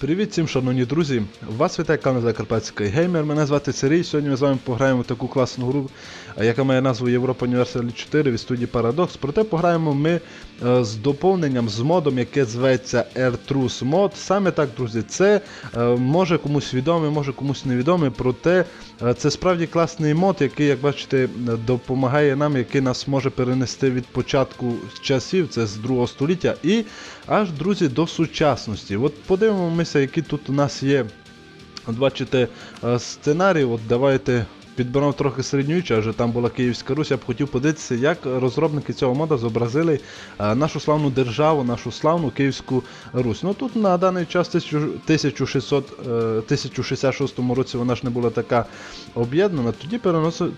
Привіт всім, шановні друзі! Вас вітає канал Закарпатський геймер. Мене звати Сергій. Сьогодні ми з вами пограємо в таку класну гру, е, яка має назву Європа Universal 4 від студії Paradox. Проте пограємо ми е, з доповненням, з модом, яке зветься AirTruth мод. Саме так, друзі, це е, може комусь відомий, може комусь невідомий. Проте це справді класний мод, який, як бачите, допомагає нам, який нас може перенести від початку часів, це з другого століття, і аж, друзі, до сучасності. От подивимося, які тут у нас є. От бачите, е, сценарій, от давайте підберемо трохи середньовіччя, адже там була Київська Русь. Я б хотів подивитися, як розробники цього мода зобразили е, нашу славну державу, нашу славну Київську Русь. Ну тут на даний час 1600, е, 1066 році вона ж не була така об'єднана. Тоді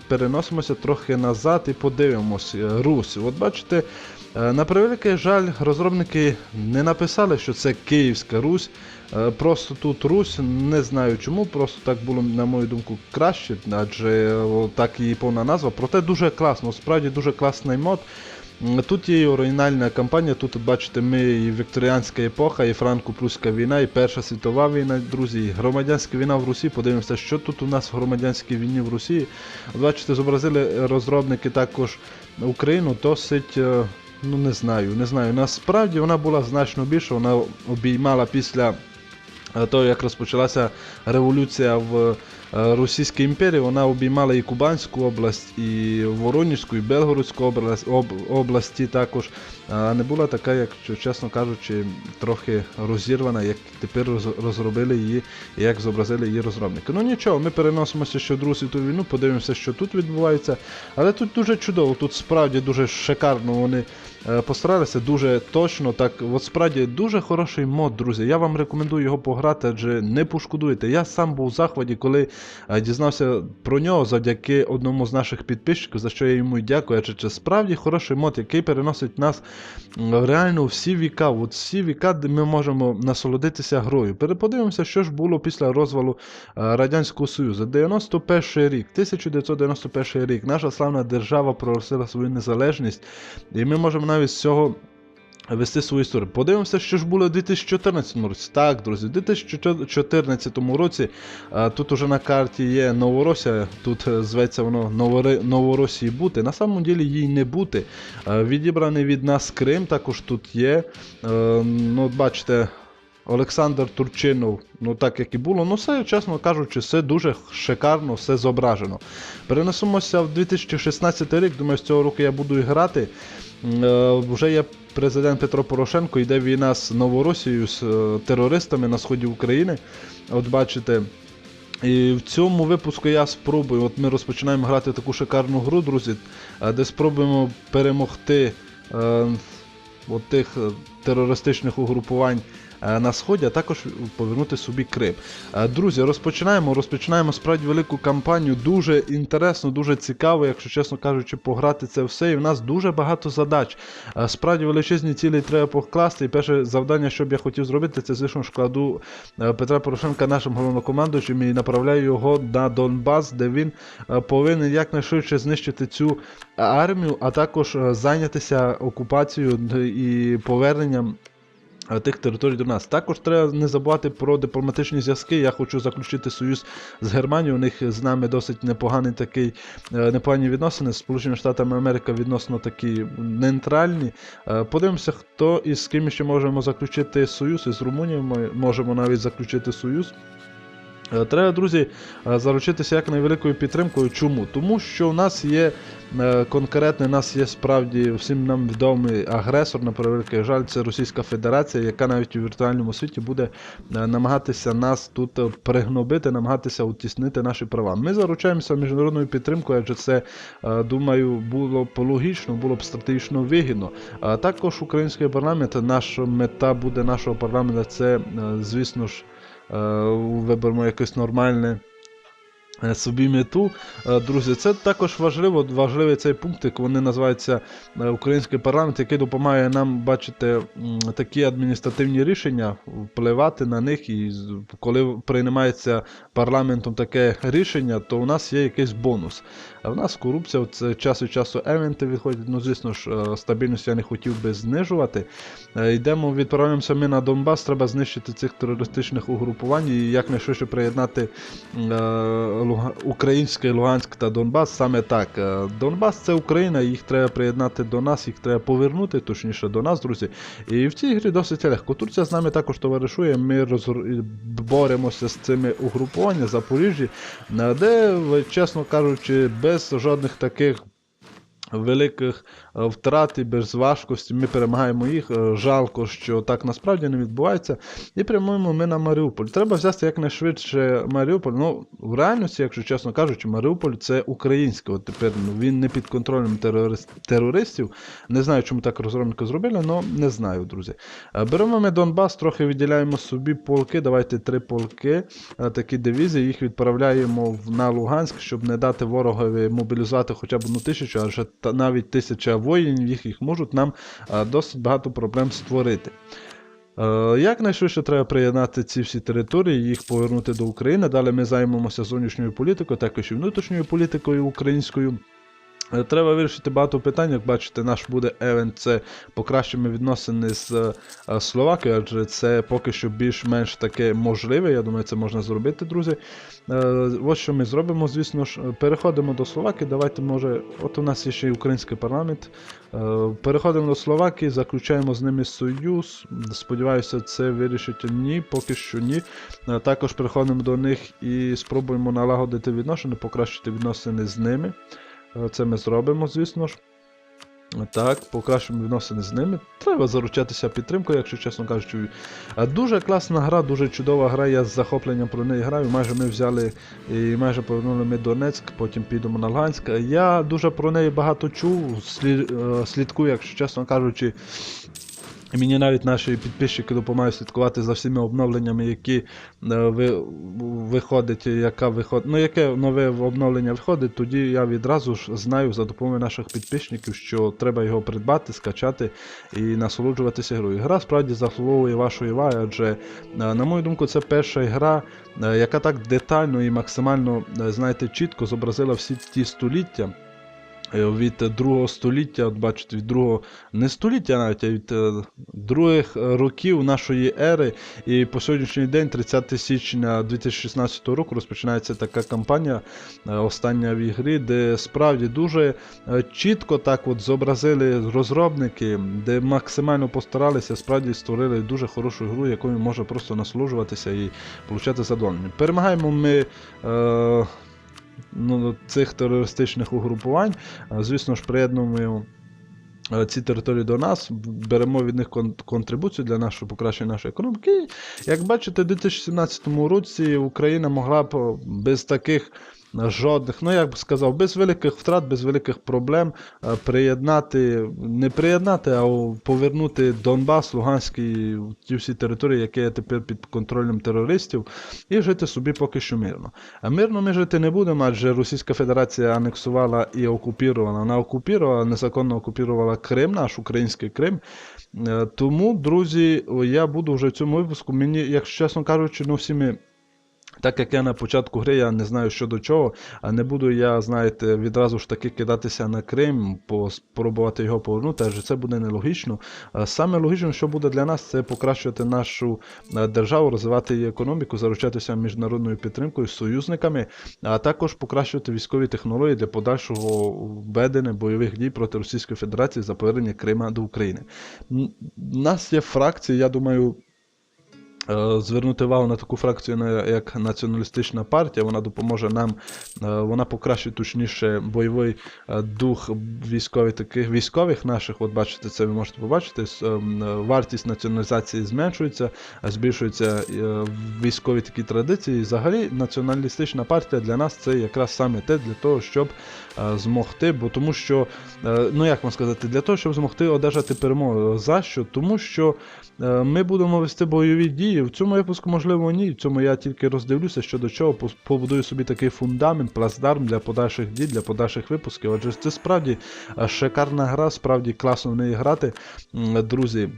переносимося трохи назад і подивимося. Е, Русь. От бачите, е, на превеликий жаль, розробники не написали, що це Київська Русь. Е, Просто тут Русь, не знаю чому, просто так було, на мою думку, краще, адже так її повна назва. Проте дуже класно, справді дуже класний мод. Тут є і оригінальна кампанія, тут бачите, ми і вікторіанська епоха, і франко-прусська війна, і Перша світова війна, друзі, і громадянська війна в Русі. Подивимося, що тут у нас в громадянській війні в Росії. Бачите, зобразили розробники також Україну досить. е, Ну не знаю, не знаю. Насправді вона була значно більша, вона обіймала після е, того, як розпочалася революція в е, Російській імперії, вона обіймала і Кубанську область, і Воронізьку, і Белгородську області також. А не була така, як чесно кажучи, трохи розірвана, як тепер роз- розробили її, як зобразили її розробники. Ну нічого, ми переносимося ще в Другу світову війну, подивимося, що тут відбувається. Але тут дуже чудово, тут справді дуже шикарно вони постаралися, дуже точно. Так, от справді дуже хороший мод, друзі. Я вам рекомендую його пограти, адже не пошкодуєте. Я сам був у захваті, коли е, дізнався про нього завдяки одному з наших підписчиків, за що я йому дякую. Адже це справді хороший мод, який переносить нас реально всі віка. От всі віка, де ми можемо насолодитися грою. Переподивимося, що ж було після розвалу е, Радянського Союзу. 91 рік, 1991 рік. Наша славна держава проголосила свою незалежність, і ми можемо навіть з цього. Вести свою історію. Подивимося, що ж було у 2014 році. Так, друзі, у 2014 році тут уже на карті є Новоросія, тут е, зветься воно Новори... Новоросії бути. На самому ділі їй не бути. Відібраний від нас Крим, також тут є. Е, ну, бачите, Олександр Турчинов, ну так як і було, ну все, чесно кажучи, все дуже шикарно, все зображено. Перенесемося в 2016 рік, думаю, з цього року я буду грати. Е, Вже є президент Петро Порошенко, йде війна з Новоросією, з е, терористами на сході України. От бачите. І в цьому випуску я спробую. От ми розпочинаємо грати таку шикарну гру, друзі, е, де спробуємо перемогти е, от тих терористичних угрупувань на сході, а також повернути собі Крим. Е, Друзі, розпочинаємо. Розпочинаємо справді велику кампанію. Дуже інтересно, дуже цікаво, якщо чесно кажучи, пограти це все. І в нас дуже багато задач. Е, Справді величезні цілі треба покласти. І перше завдання, що б я хотів зробити, це звісно ж кладу е, Петра Порошенка нашим головнокомандуючим і направляю його на Донбас, де він е, повинен якнайшвидше знищити цю армію, а також е, зайнятися окупацією і поверненням. Е, Тих територій до нас. Також треба не забувати про дипломатичні зв'язки. Я хочу заключити союз з Германією. У них з нами досить непоганий такий, е, непогані відносини. З Сполученими Штатами Америка відносно такі нейтральні. Е, Подивимося, хто і з ким ще можемо заключити союз. Із Румунією ми можемо навіть заключити союз. Е, Треба, друзі, е, заручитися як найвеликою підтримкою. Чому? Тому що у нас є е, конкретний, у нас є справді всім нам відомий агресор, на превеликий жаль, це Російська Федерація, яка навіть у віртуальному світі буде намагатися нас тут пригнобити, намагатися утіснити наші права. Ми заручаємося міжнародною підтримкою, адже це, думаю, було б логічно, було б стратегічно вигідно. Також український парламент, наша мета буде нашого парламенту, це, звісно ж. Е, виберемо якесь нормальне е, собі мету. Е, Друзі, це також важливо, важливий цей пункт, як вони називаються Український парламент, який допомагає нам бачити такі адміністративні рішення, впливати на них. І коли приймається парламентом таке рішення, то у нас є якийсь бонус. В нас корупція, це час від часу евенти відходять. Ну, звісно ж, е, стабільність я не хотів би знижувати. Е, Йдемо, відправляємося ми на Донбас, треба знищити цих терористичних угрупувань і якнайшвидше приєднати е, Український Луганськ та Донбас. Саме так. Е, Донбас це Україна, їх треба приєднати до нас, їх треба повернути, точніше до нас, друзі. І в цій грі досить легко. Турція з нами також товаришує. Ми розгор- боремося з цими угрупуваннями Запоріжжі, е, де, чесно кажучи, без жодних таких великих е, втрат і без важкості ми перемагаємо їх. Е, Жалко, що так насправді не відбувається. І прямуємо ми на Маріуполь. Треба взяти якнайшвидше Маріуполь. Ну, в реальності, якщо чесно кажучи, Маріуполь це український. От тепер ну, він не під контролем терорист- терористів. Не знаю, чому так розробники зробили, але не знаю, друзі. Е, Беремо ми Донбас, трохи виділяємо собі полки. Давайте три полки, такі дивізії, їх відправляємо на Луганськ, щоб не дати ворогові мобілізувати хоча б одну тисячу, адже та навіть тисяча воїнів, їх, можуть нам е, досить багато проблем створити. Е, Якнайшвидше треба приєднати ці всі території, їх повернути до України. Далі ми займемося зовнішньою політикою, також і внутрішньою політикою українською. Е, Треба вирішити багато питань. Як бачите, наш буде евент це покращимо відносини з е, Словакією, адже це поки що більш-менш таке можливе. Я думаю, це можна зробити, друзі. Е, Ось що ми зробимо, звісно ж, переходимо до Словакії. Давайте, може, от у нас є ще й український парламент. Переходимо до Словакії, заключаємо з ними союз. Сподіваюся, це вирішить ні, поки що ні. Також переходимо до них і спробуємо налагодити відношення, покращити відносини з ними. Це ми зробимо, звісно ж. Так, покращимо відносини з ними. Треба заручатися підтримкою, якщо чесно кажучи. Дуже класна гра, дуже чудова гра. Я з захопленням про неї граю. Майже ми взяли і майже повернули ми Донецьк, потім підемо на Луганськ. Я дуже про неї багато чув, е, слідкую, якщо чесно кажучи. І Мені навіть наші підписчики допомагають слідкувати за всіма обновленнями, які е, ви, виходить, яка виход... ну, яке нове обновлення виходить, тоді я відразу ж знаю за допомогою наших підписчиків, що треба його придбати, скачати і насолоджуватися грою. Гра справді заслуговує вашої уваги, адже, е, на мою думку, це перша гра, е, яка так детально і максимально, знаєте, чітко зобразила всі ті століття. Е, Від другого століття, от бачите, від другого не століття навіть, а від е, других е, років нашої ери. І по сьогоднішній день, 30 січня 2016 року, розпочинається така кампанія, остання в ігрі, де справді дуже чітко так от зобразили розробники, де максимально постаралися, справді створили дуже хорошу гру, якою можна просто насолоджуватися і отримати задоволення. Перемагаємо ми. Ну, цих терористичних угрупувань. Е, Звісно ж, приєднуємо е, ці території до нас, беремо від них контрибуцію для нашого покращення нашої економіки. І, як бачите, у 2017 році Україна могла б е, без таких жодних, ну як би сказав, без великих втрат, без великих проблем е, приєднати, не приєднати, а повернути Донбас, Луганський, ті всі території, які є тепер під контролем терористів, і жити собі поки що мирно. А мирно ми жити не будемо, адже Російська Федерація анексувала і окупувала. Вона окупувала, незаконно окупувала Крим, наш український Крим. Е, Тому, друзі, я буду вже в цьому випуску. Мені, якщо чесно кажучи, ну всі ми. Так як я на початку гри, я не знаю що до чого, а не буду я, знаєте, відразу ж таки кидатися на Крим, спробувати його повернути, адже це буде нелогічно. Саме логічно, що буде для нас, це покращувати нашу державу, розвивати її економіку, заручатися міжнародною підтримкою, союзниками, а також покращувати військові технології для подальшого введення бойових дій проти Російської Федерації за повернення Крима до України. У нас є фракції, я думаю. Е, Звернути увагу на таку фракцію, як націоналістична партія, вона допоможе нам, е, вона покращить точніше бойовий е, дух військових таких військових наших. От бачите, це ви можете побачити. ем, Вартість націоналізації зменшується, збільшуються військові такі традиції. І взагалі націоналістична партія для нас це якраз саме те для того, щоб змогти, бо тому що, е, ну як вам сказати, для того, щоб змогти одержати перемогу. За що? Тому що е, ми будемо вести бойові дії. в цьому випуску, можливо, ні. В цьому я тільки роздивлюся, що до чого побудую собі такий фундамент, плацдарм для подальших дій, для подальших випусків. Отже, це справді е, шикарна гра, справді класно в неї грати. Друзі,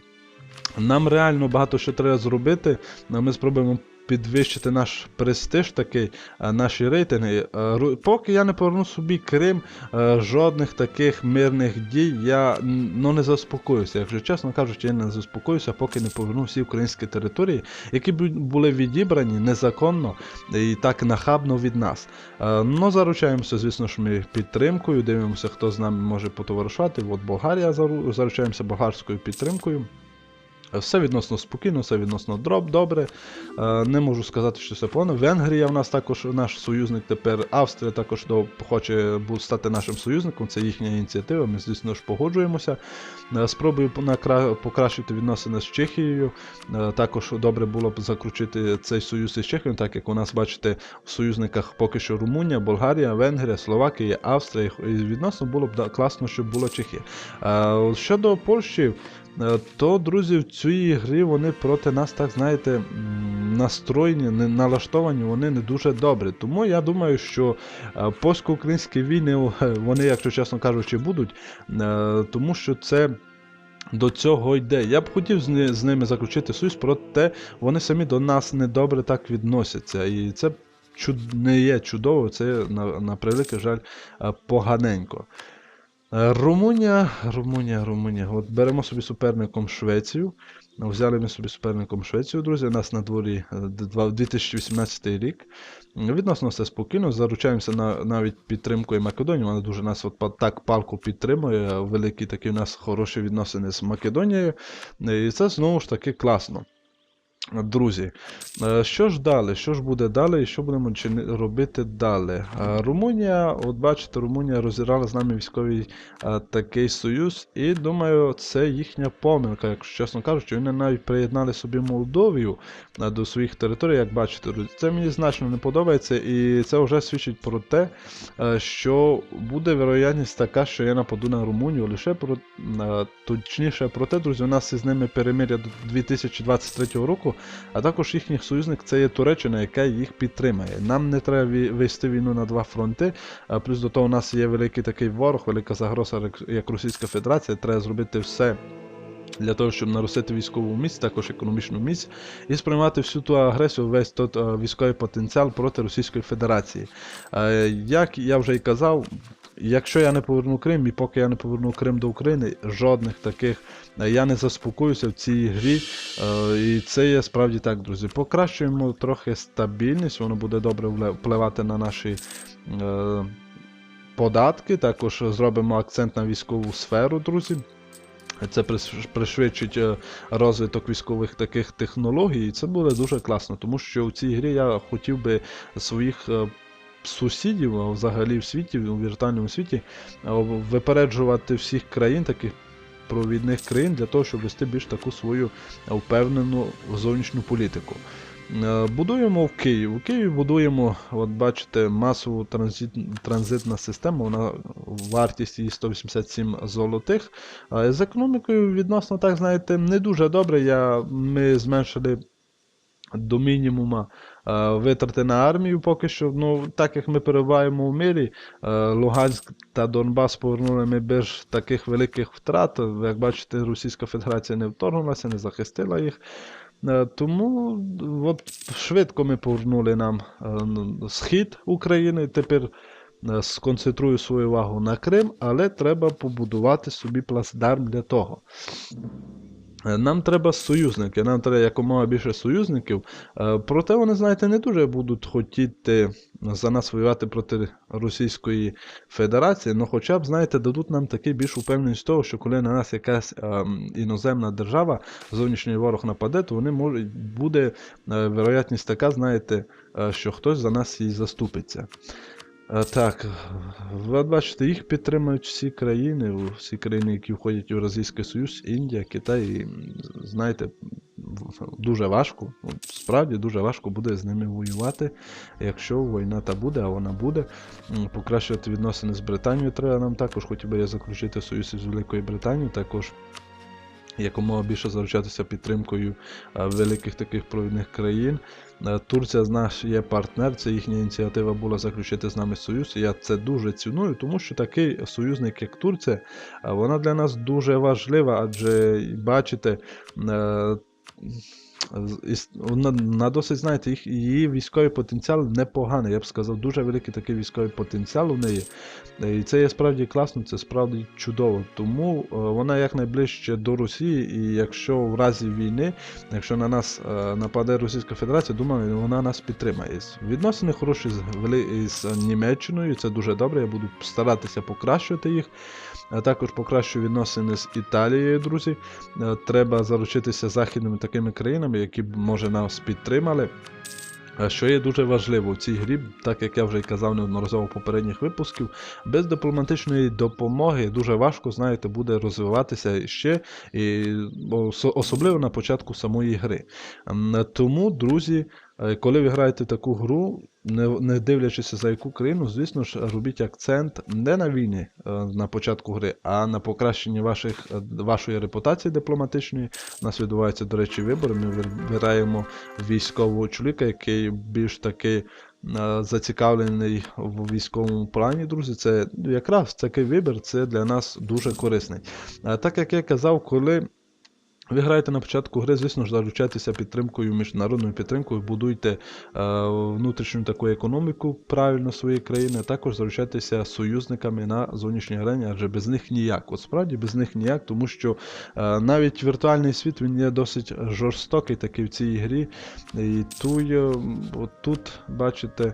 нам реально багато що треба зробити. Ми спробуємо підвищити наш престиж такий, наші рейтинги. Е, Поки я не поверну собі Крим, е, жодних таких мирних дій я ну, не заспокоюся. Якщо чесно кажучи, я не заспокоюся, поки не поверну всі українські території, які були відібрані незаконно і так нахабно від нас. Е, Ну, заручаємося, звісно ж, ми підтримкою, дивимося, хто з нами може потоваришувати. От Болгарія заручаємося болгарською підтримкою. Все відносно спокійно, все відносно дроб, добре. Е, Не можу сказати, що все погано. Венгрія в нас також наш союзник тепер. Австрія також хоче стати нашим союзником. Це їхня ініціатива. Ми, звісно ж, погоджуємося. Е, Спробую покращити відносини з Чехією. Е, Також добре було б закручити цей союз із Чехією, так як у нас, бачите, в союзниках поки що Румунія, Болгарія, Венгрія, Словакія, Австрія. І відносно було б класно, щоб була Чехія. Щодо Польщі. Е, То, друзі, в цій грі вони проти нас, так знаєте, настроєні, налаштовані, вони не дуже добрі. Тому я думаю, що е, польсько-українські війни, вони, якщо чесно кажучи, будуть, е, тому що це. До цього йде. Я б хотів з, ни- з ними заключити союз, проте вони самі до нас недобре так відносяться. І це чуд... не є чудово, це на, на превеликий жаль поганенько. Е, Румунія, Румунія, Румунія. От беремо собі суперником Швецію. Взяли ми собі суперником Швецію, друзі. У нас на дворі е, 2018 рік. Відносно все спокійно. Заручаємося на навіть підтримкою Македонії. Вона дуже нас от так палку підтримує. Великі такі у нас хороші відносини з Македонією. Е, І це знову ж таки класно. Друзі, е, що ж далі? Що ж буде далі і що будемо робити далі? Е, Румунія, от бачите, Румунія розірвала з нами військовий е, такий союз, і думаю, це їхня помилка, якщо чесно кажучи, вони навіть приєднали собі Молдовію до своїх територій, як бачите. Це мені значно не подобається, і це вже свідчить про те, що буде вероятність така, що я нападу на Румунію лише про точніше про те, друзі, у нас із ними перемир'я до 2023 року, а також їхній союзник це є Туреччина, яка їх підтримає. Нам не треба вести війну на два фронти. а Плюс до того, у нас є великий такий ворог, велика загроза, як Російська Федерація. Треба зробити все. Для того, щоб наростити військову міць, також економічну міць, і сприймати всю ту агресію, весь той е, військовий потенціал проти Російської Федерації. Е, Як я вже й казав, якщо я не поверну Крим, і поки я не поверну Крим до України, жодних таких е, я не заспокоюся в цій грі. І це є справді так, друзі. Покращуємо трохи стабільність, воно буде добре впливати на наші. Податки, також зробимо акцент на військову сферу, друзі. Це приш- пришвидшить е, розвиток військових таких технологій, і це буде дуже класно, тому що в цій грі я хотів би своїх е, сусідів, а взагалі в світі, у віртуальному світі, е, випереджувати всіх країн, таких провідних країн, для того, щоб вести більш таку свою впевнену зовнішню політику. Е, Будуємо в Києві. У Києві будуємо, от бачите, масову транзит, транзитна система, вона вартість її 187 золотих. З економікою відносно, так знаєте, не дуже добре. Я, ми зменшили до мінімума е, витрати на армію поки що. Ну, так як ми перебуваємо у мирі, е, Луганськ та Донбас повернули ми без таких великих втрат. Як бачите, Російська Федерація не вторгнулася, не захистила їх. Е, Тому от швидко ми повернули нам е, схід України. Тепер е, сконцентрую свою увагу на Крим, але треба побудувати собі плацдарм для того. Е, Нам треба союзники, нам треба якомога більше союзників. Е, Проте вони, знаєте, не дуже будуть хотіти за нас воювати проти Російської Федерації, але хоча б, знаєте, дадуть нам такий більш упевненість того, що коли на нас якась ем, іноземна держава, зовнішній ворог нападе, то вони можуть, буде е, вероятність така, знаєте, е, що хтось за нас і заступиться. Так, ви бачите, їх підтримують всі країни, всі країни, які входять у Російський Союз, Індія, Китай. І, знаєте, дуже важко, справді дуже важко буде з ними воювати, якщо війна та буде, а вона буде. Покращувати відносини з Британією треба нам також, хотів би я заключити союз із Великою Британією, також якомога більше заручатися підтримкою великих таких провідних країн. Е, Турція з нас є партнер, це їхня ініціатива була заключити з нами союз. Я це дуже ціную, тому що такий союзник, як Турція, е, вона для нас дуже важлива, адже бачите. На досить, знаєте, її військовий потенціал непоганий. Я б сказав, дуже великий такий військовий потенціал у неї. Е, І це є справді класно, це справді чудово. Тому е, вона якнайближче до Росії, і якщо в разі війни, якщо на нас е, нападе Російська Федерація, думаю, вона нас підтримає. Відносини хороші з, з Німеччиною, це дуже добре. Я буду старатися покращувати їх. Також покращую відносини з Італією, друзі. Е, Треба заручитися західними такими країнами, які б може нас підтримали. Е, Що є дуже важливо в цій грі, так як я вже й казав неодноразово в попередніх випусків, без дипломатичної допомоги дуже важко, знаєте, буде розвиватися ще, і особливо на початку самої гри. Тому, друзі, е, коли ви граєте таку гру, не, дивлячись за яку країну, звісно ж, робіть акцент не на війні е, на початку гри, а на покращенні ваших, е, вашої репутації дипломатичної. У нас відбуваються, до речі, вибори. Ми вибираємо військового чоловіка, який більш такий е, зацікавлений в військовому плані, друзі. Це якраз такий вибір це для нас дуже корисний. Так як я казав, коли. Ви граєте на початку гри, звісно ж, заручайтеся підтримкою, міжнародною підтримкою, будуйте е, внутрішню таку економіку правильно своєї країни, також заручайтеся союзниками на зовнішній арені, адже без них ніяк. От справді без них ніяк, тому що е, навіть віртуальний світ він є досить жорстокий такий в цій грі. І ту, є, от тут, бачите, Е,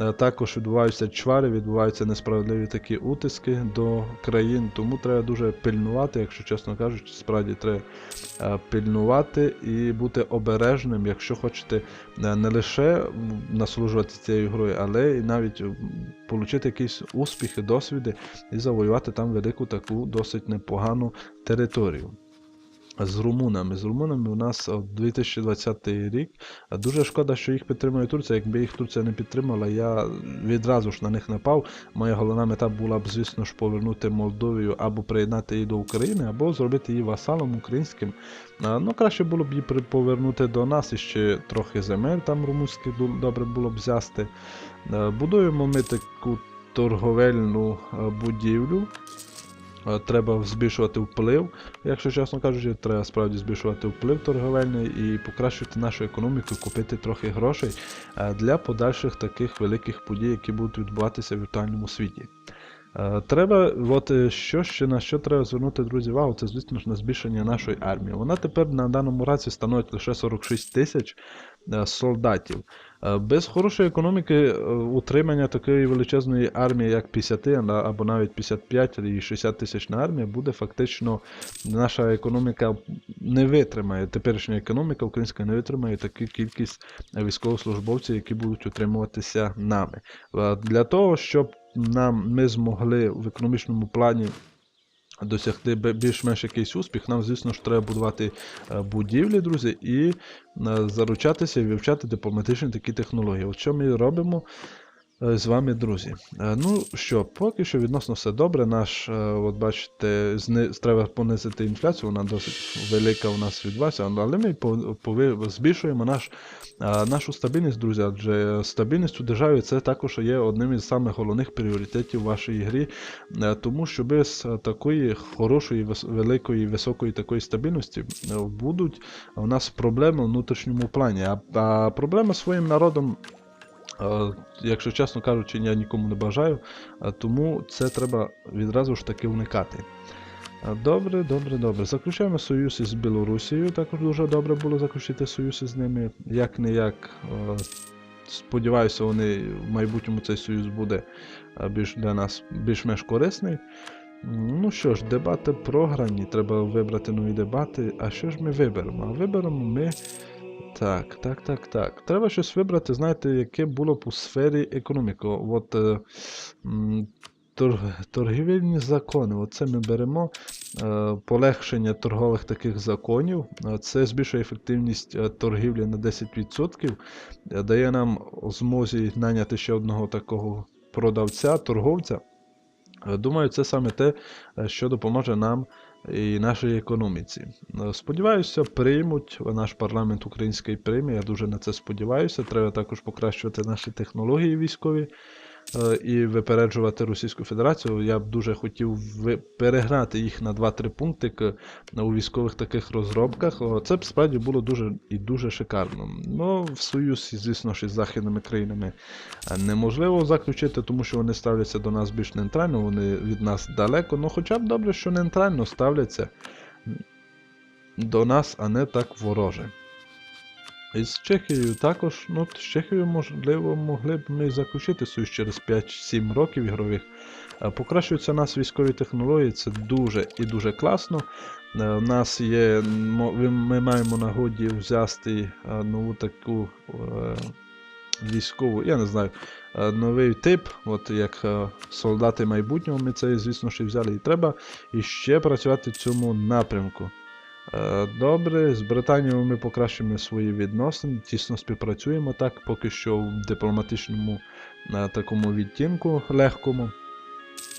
Також відбуваються чвари, відбуваються несправедливі такі утиски до країн, тому треба дуже пильнувати, якщо чесно кажучи, справді треба е, пильнувати і бути обережним, якщо хочете е, не лише насолоджуватися цією грою, але і навіть отримати якісь успіхи, досвіди і завоювати там велику таку досить непогану територію. З румунами. З румунами у нас 2020 рік. Дуже шкода, що їх підтримує Турція. Якби їх Турція не підтримала, я відразу ж на них напав. Моя головна мета була б, звісно ж, повернути Молдовію або приєднати її до України, або зробити її васалом українським. Ну, краще було б її повернути до нас і ще трохи земель там румунських добре було б взяти. Будуємо ми таку торговельну будівлю. Е, Треба збільшувати вплив, якщо чесно кажучи, треба справді збільшувати вплив торговельний і покращити нашу економіку, купити трохи грошей е, для подальших таких великих подій, які будуть відбуватися в віртуальному світі. Е, Треба, от що ще на що треба звернути, друзі, увагу, це, звісно ж, на збільшення нашої армії. Вона тепер на даному раці становить лише 46 тисяч солдатів. Е, Без хорошої економіки е, утримання такої величезної армії, як 50 або навіть 55 і 60 тисячна армія, буде фактично наша економіка не витримає. Теперішня економіка українська не витримає таку кількість військовослужбовців, які будуть утримуватися нами. Е, Для того, щоб нам ми змогли в економічному плані досягти більш-менш якийсь успіх, нам, звісно ж, треба будувати е, будівлі, друзі, і е, заручатися і вивчати дипломатичні такі технології. От що ми робимо з вами, друзі. Е, Ну що, поки що відносно все добре. Наш, е, от бачите, зни- треба понизити інфляцію, вона досить велика у нас відбувається, але ми пов- збільшуємо наш, е, нашу стабільність, друзі, адже стабільність у державі це також є одним із самих головних пріоритетів вашої грі. Е, Тому що без е, такої хорошої, великої, високої такої стабільності е, будуть у нас проблеми в внутрішньому плані. А, а проблема своїм народом, е, якщо чесно кажучи, я нікому не бажаю, тому це треба відразу ж таки уникати. Добре, добре, добре. Заключаємо союз із Білорусією. Також дуже добре було заключити союз із ними. Як не як. Сподіваюся, вони в майбутньому цей союз буде більш для нас більш-менш корисний. Ну що ж, дебати програні, треба вибрати нові дебати. А що ж ми виберемо? Виберемо ми. Так, так, так, так. Треба щось вибрати, знаєте, яке було б у сфері економіки. От е, тор, торгівельні закони. Оце ми беремо е, полегшення торгових таких законів. Е, Це збільшує ефективність е, торгівлі на 10%, е, дає нам змозі наняти ще одного такого продавця, торговця. Думаю, це саме те, що допоможе нам і нашій економіці. Е, Сподіваюся, приймуть наш парламент український прийме. Я дуже на це сподіваюся. Треба також покращувати наші технології військові е, і випереджувати Російську Федерацію. Я б дуже хотів перегнати їх на 2-3 пункти у військових таких розробках. Це б справді було дуже і дуже шикарно. Ну, в союз, звісно ж, із західними країнами е, неможливо заключити, тому що вони ставляться до нас більш нейтрально, вони від нас далеко. Ну, хоча б добре, що нейтрально ставляться до нас, а не так вороже. І з Чехією також, ну, з Чехією, можливо, могли б ми заключити союз через 5-7 років ігрових. Е, Покращуються у нас військові технології, це дуже і дуже класно. Е, У нас є, ми маємо нагоді взяти е, нову таку військову, я не знаю, новий тип, от як солдати майбутнього, ми це, звісно, ще взяли. І треба іще працювати в цьому напрямку. Е, Добре, з Британією ми покращуємо свої відносини, тісно співпрацюємо так, поки що в дипломатичному е, такому відтінку легкому.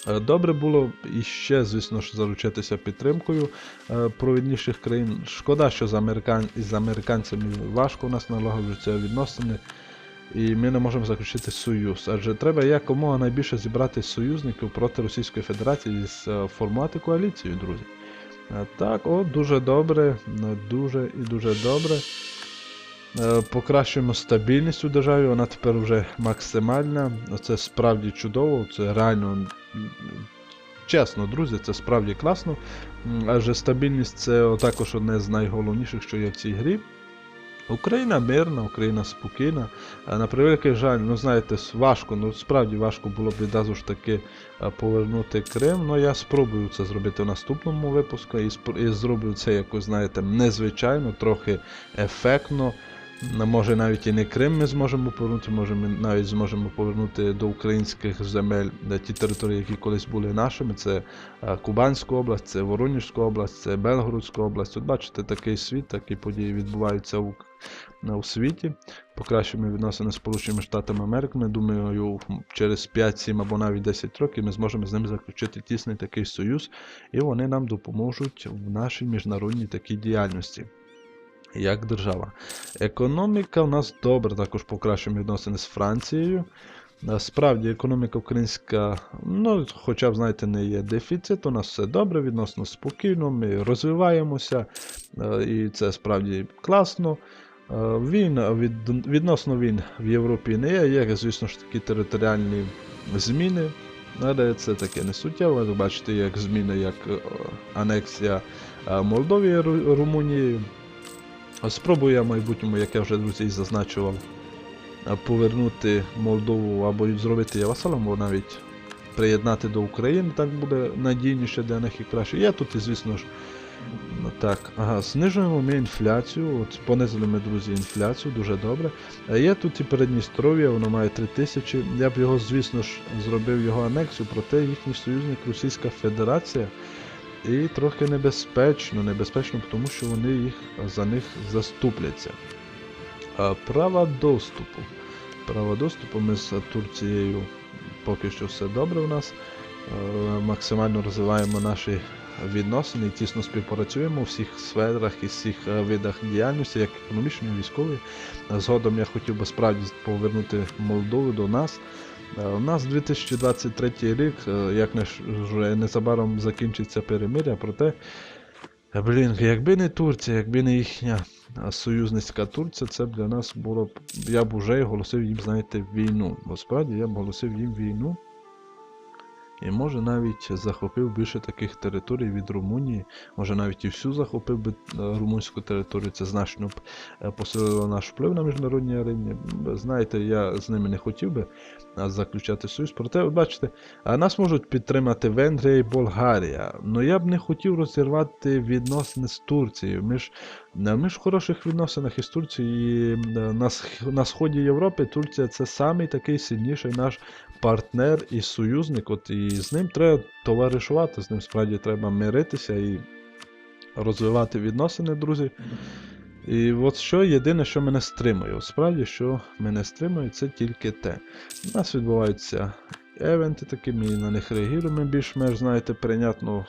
Е, Добре було б іще, звісно ж, заручитися підтримкою провідніших країн. Шкода, що з, американ... із американцями важко у нас налагоджуються відносини, і ми не можемо заключити союз. Адже треба якомога найбільше зібрати союзників проти Російської Федерації і е, формувати коаліцію, друзі. Е, Так, о, дуже добре, е, дуже і дуже добре. Е, Покращуємо стабільність у державі, вона тепер вже максимальна. Це справді чудово, це реально чесно, друзі, це справді класно. Адже стабільність це також одне з найголовніших, що є в цій грі. Україна мирна, Україна спокійна. На превеликий жаль, ну знаєте, важко, ну справді важко було б відразу ж таки повернути Крим. Ну я спробую це зробити в наступному випуску і зроблю це якось, знаєте, незвичайно, трохи ефектно. Може навіть і не Крим ми зможемо повернути, може ми навіть зможемо повернути до українських земель ті території, які колись були нашими. Це е, Кубанська область, це Воронежська область, це Белгородська область. Тут бачите, такий світ, такі події відбуваються на- у світі. Покращуємо відносини з Сполученими Штатами Америки. Ми думаю, через 5-7 або навіть 10 років ми зможемо з ними заключити тісний такий союз, і вони нам допоможуть в нашій міжнародній такій діяльності. Як держава. Економіка у нас добре також покращуємо відносини з Францією. Е, Справді, економіка українська, ну, хоча б, знаєте, не є дефіцит, у нас все добре, відносно спокійно, ми розвиваємося, е, і це справді класно. Е, Він від, відносно він в Європі не є, є, звісно ж такі територіальні зміни, але це таке не суттєво. Ви бачите, як зміни, як е, анексія е, Молдовії Ру- Румунією. Спробую я в майбутньому, як я вже друзі зазначував, повернути Молдову або зробити її васалом, або навіть приєднати до України, так буде надійніше для них і краще. Я тут, звісно ж, ну, так, ага, знижуємо ми інфляцію, от понизили ми, друзі, інфляцію, дуже добре. Є тут і Передністров'я, воно має 3000. Я б його, звісно ж, зробив його анексію, проте їхній союзник Російська Федерація. І трохи небезпечно, небезпечно, тому що вони їх за них заступляться. Права доступу. Права доступу ми з Турцією поки що все добре у нас. Е, Максимально розвиваємо наші відносини і тісно співпрацюємо у всіх сферах і всіх е, видах діяльності, як економічної, військової. Згодом я хотів би справді повернути Молдову до нас. Е, У нас 2023 рік, е, як вже незабаром закінчиться перемиря, проте, блін, якби не Турція, якби не їхня союзницька Турція, це б для нас було б. Я б уже оголосив їм, знаєте, війну. Бо я б оголосив їм війну. І може навіть захопив більше таких територій від Румунії, може навіть і всю захопив би е, румунську територію, це значно б е, посилило наш вплив на міжнародній арені. Знаєте, я з ними не хотів би заключати союз. Проте, ви бачите, нас можуть підтримати Венгрія і Болгарія. Ну я б не хотів розірвати відносини з Турцією. Ми ж, е, ми ж в хороших відносинах із Турцією. І на, на сході Європи Турція це самий такий сильніший наш партнер і союзник. От і з ним треба товаришувати, з ним справді треба миритися і розвивати відносини, друзі. І от що єдине, що мене стримує. От Справді, що мене стримує, це тільки те. У нас відбуваються евенти такі, ми на них реагуємо більш-менш, знаєте, прийнятно.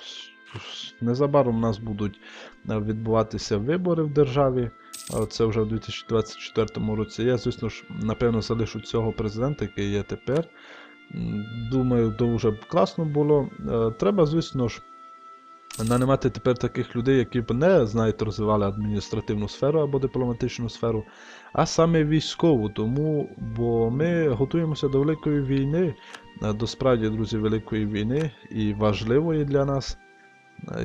Незабаром у нас будуть е, відбуватися вибори в державі. Це вже в 2024 році. Я, звісно ж, напевно, залишу цього президента, який є тепер. Думаю, дуже б класно було. Е, Треба, звісно ж, нанимати тепер таких людей, які б не знаєте, розвивали адміністративну сферу або дипломатичну сферу, а саме військову. Тому, бо ми готуємося до великої війни, е, до справді, друзі, великої війни і важливої для нас.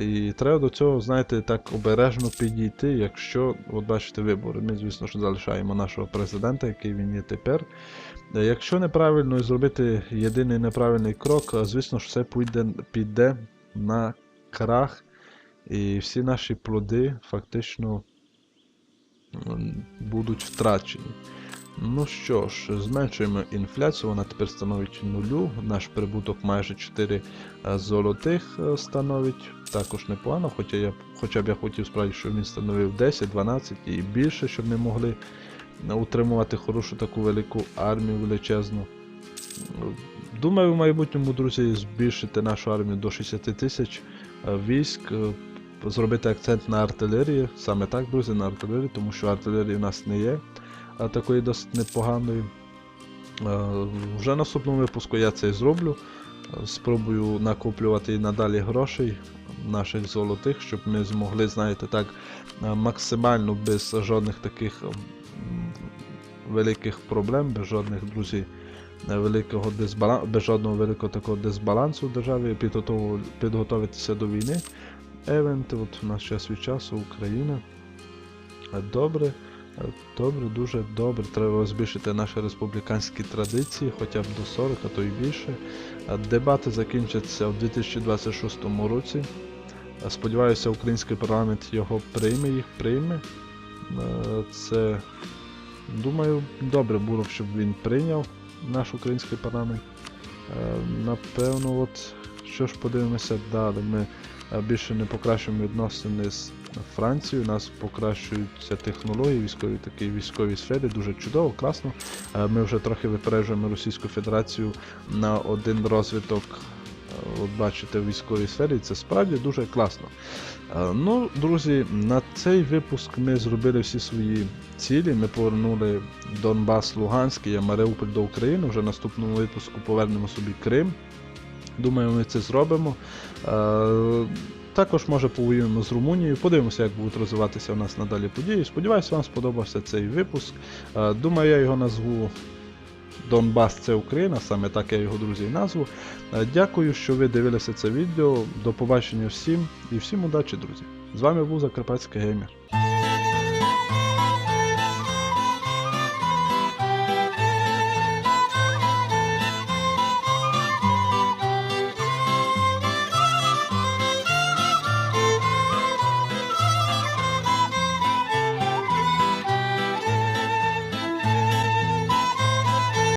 І треба до цього, знаєте, так обережно підійти, якщо, от бачите, вибори. Ми, звісно ж, залишаємо нашого президента, який він є тепер. Е, Якщо неправильно зробити єдиний неправильний крок, звісно ж, все піде, піде на крах, і всі наші плоди фактично будуть втрачені. Ну що ж, зменшуємо інфляцію, вона тепер становить нулю. Наш прибуток майже 4 е, золотих е, становить. Також непогано, хоча, я, хоча б я хотів справді, щоб він становив 10, 12 і більше, щоб ми могли утримувати хорошу таку велику армію величезну. Думаю, в майбутньому, друзі, збільшити нашу армію до 60 тисяч е, військ, зробити акцент на артилерії. Саме так, друзі, на артилерії, тому що артилерії в нас не є такої досить непоганої. Е, Вже наступному випуску я це і зроблю. Спробую накоплювати і надалі грошей наших золотих, щоб ми змогли, знаєте, так, е, максимально без жодних таких великих проблем, без жодних друзів. е, Великого дисбалансу, без жодного великого такого дисбалансу в державі підготовитися до війни. Евенти, от у нас час від часу Україна. Добре. Добре, дуже добре. Треба збільшити наші республіканські традиції, хоча б до 40, а то й більше. Дебати закінчаться у 2026 році. Сподіваюся, український парламент його прийме, їх прийме. Е, Це, думаю, добре було б, щоб він прийняв наш український парламент. Е, Напевно, от що ж подивимося далі. Ми е, більше не покращуємо відносини з Францією. У нас покращуються технології військові, такі військовій сфері. Дуже чудово, класно. Е, Ми вже трохи випереджуємо Російську Федерацію на один розвиток. е, От бачите, в військовій сфері, це справді дуже класно. Е, Ну, друзі, на цей випуск ми зробили всі свої цілі. Ми повернули Донбас, Луганськ і Маріуполь до України. Вже наступному випуску повернемо собі Крим. Думаю, ми це зробимо. Також може повоюємо з Румунією. Подивимося, як будуть розвиватися у нас надалі події. Сподіваюся, вам сподобався цей випуск. Е, Думаю, я його назву Донбас це Україна, саме так я його, друзі, і назву. Е, Дякую, що ви дивилися це відео. До побачення всім і всім удачі, друзі. З вами був Закарпатський геймер.